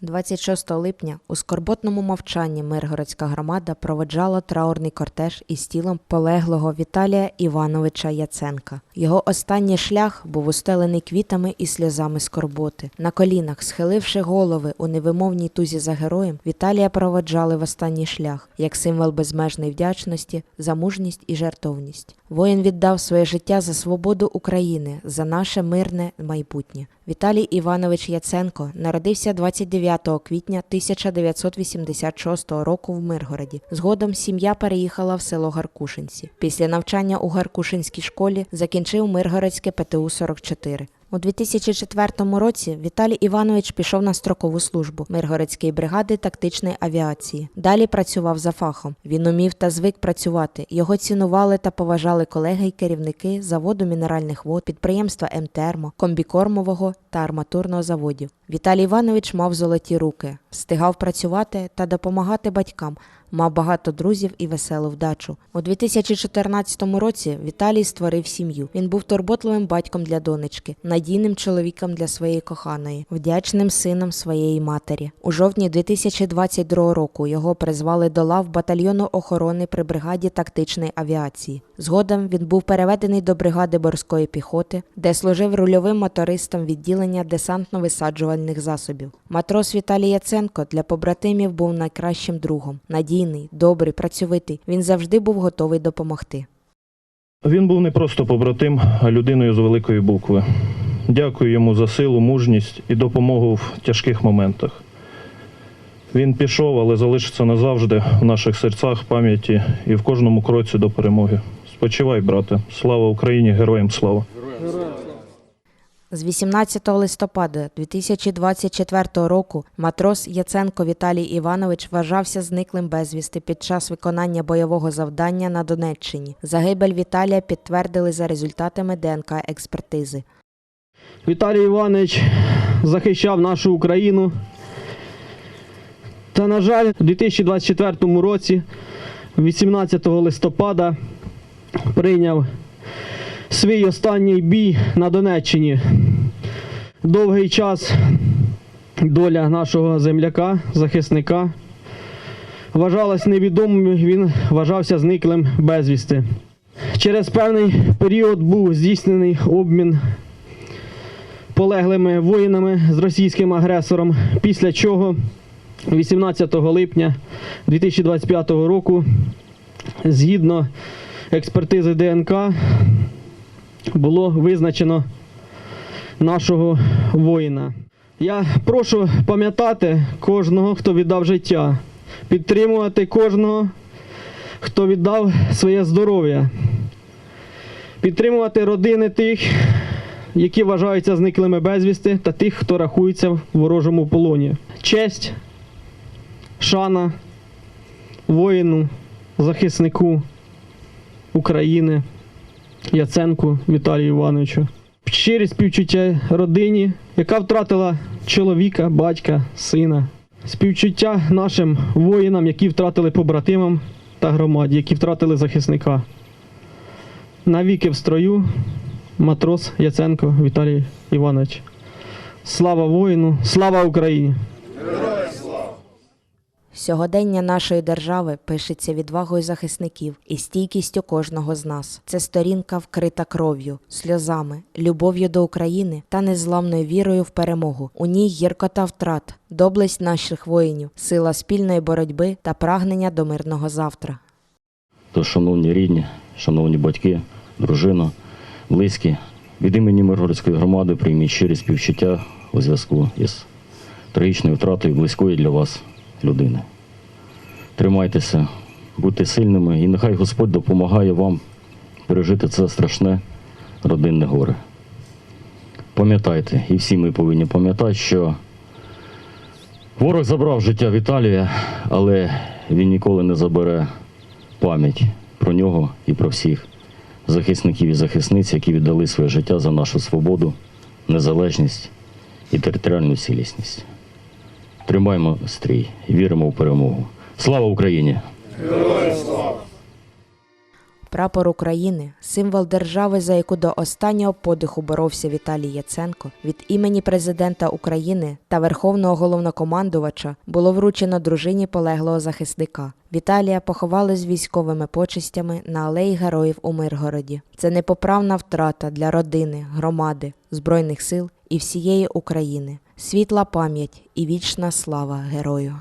26 липня у скорботному мовчанні Миргородська громада проведжала траурний кортеж із тілом полеглого Віталія Івановича Яценка. Його останній шлях був устелений квітами і сльозами скорботи. На колінах, схиливши голови у невимовній тузі за героєм, Віталія проведжали в останній шлях як символ безмежної вдячності за мужність і жертовність. Воїн віддав своє життя за свободу України, за наше мирне майбутнє. Віталій Іванович Яценко народився 29 квітня 1986 року в Миргороді. Згодом сім'я переїхала в село Гаркушинці. Після навчання у Гаркушинській школі закінчив Миргородське ПТУ 44. У 2004 році Віталій Іванович пішов на строкову службу Миргородської бригади тактичної авіації. Далі працював за фахом. Він умів та звик працювати. Його цінували та поважали колеги й керівники заводу мінеральних вод, підприємства МТермо, комбікормового та арматурного заводів. Віталій Іванович мав золоті руки, встигав працювати та допомагати батькам. Мав багато друзів і веселу вдачу. У 2014 році Віталій створив сім'ю. Він був турботливим батьком для донечки, надійним чоловіком для своєї коханої, вдячним сином своєї матері. У жовтні 2022 року його призвали до лав батальйону охорони при бригаді тактичної авіації. Згодом він був переведений до бригади морської піхоти, де служив рульовим мотористом відділення десантно-висаджувальних засобів. Матрос Віталій Яценко для побратимів був найкращим другом. Надійний, добрий, працьовитий. Він завжди був готовий допомогти. Він був не просто побратим, а людиною з великої букви. Дякую йому за силу, мужність і допомогу в тяжких моментах. Він пішов, але залишиться назавжди в наших серцях, пам'яті і в кожному кроці до перемоги. Спочивай, брате. Слава Україні, героям слава! З 18 листопада 2024 року матрос Яценко Віталій Іванович вважався зниклим безвісти під час виконання бойового завдання на Донеччині. Загибель Віталія підтвердили за результатами ДНК експертизи. Віталій Іванович захищав нашу Україну. Та, на жаль, у 2024 році, 18 листопада, прийняв свій останній бій на Донеччині. Довгий час доля нашого земляка, захисника, вважалась невідомою, він вважався зниклим безвісти. Через певний період був здійснений обмін полеглими воїнами з російським агресором, після чого 18 липня 2025 року, згідно експертизи ДНК, було визначено нашого воїна. Я прошу пам'ятати кожного, хто віддав життя, підтримувати кожного, хто віддав своє здоров'я, підтримувати родини тих, які вважаються зниклими безвісти, та тих, хто рахується в ворожому полоні. Честь, шана воїну, захиснику України Яценку Віталію Івановичу. Щирі співчуття родині, яка втратила чоловіка, батька, сина. Співчуття нашим воїнам, які втратили побратимам та громаді, які втратили захисника. Навіки в строю матрос Яценко Віталій Іванович. Слава воїну, слава Україні! Сьогодення нашої держави пишеться відвагою захисників і стійкістю кожного з нас. Це сторінка вкрита кров'ю, сльозами, любов'ю до України та незламною вірою в перемогу. У ній гіркота втрат, доблесть наших воїнів, сила спільної боротьби та прагнення до мирного завтра. То, шановні рідні, шановні батьки, дружина, близькі, від імені Миргородської громади прийміть щирі співчуття у зв'язку із трагічною втратою близької для вас людини. Тримайтеся, будьте сильними і нехай Господь допомагає вам пережити це страшне родинне горе. Пам'ятайте, і всі ми повинні пам'ятати, що ворог забрав життя Віталія, але він ніколи не забере пам'ять про нього і про всіх захисників і захисниць, які віддали своє життя за нашу свободу, незалежність і територіальну цілісність. Тримаємо стрій віримо в перемогу. Слава Україні! Прапор України, символ держави, за яку до останнього подиху боровся Віталій Яценко, від імені президента України та Верховного головнокомандувача було вручено дружині полеглого захисника. Віталія поховали з військовими почестями на алеї героїв у Миргороді. Це непоправна втрата для родини, громади, збройних сил і всієї України. Світла пам'ять і вічна слава герою.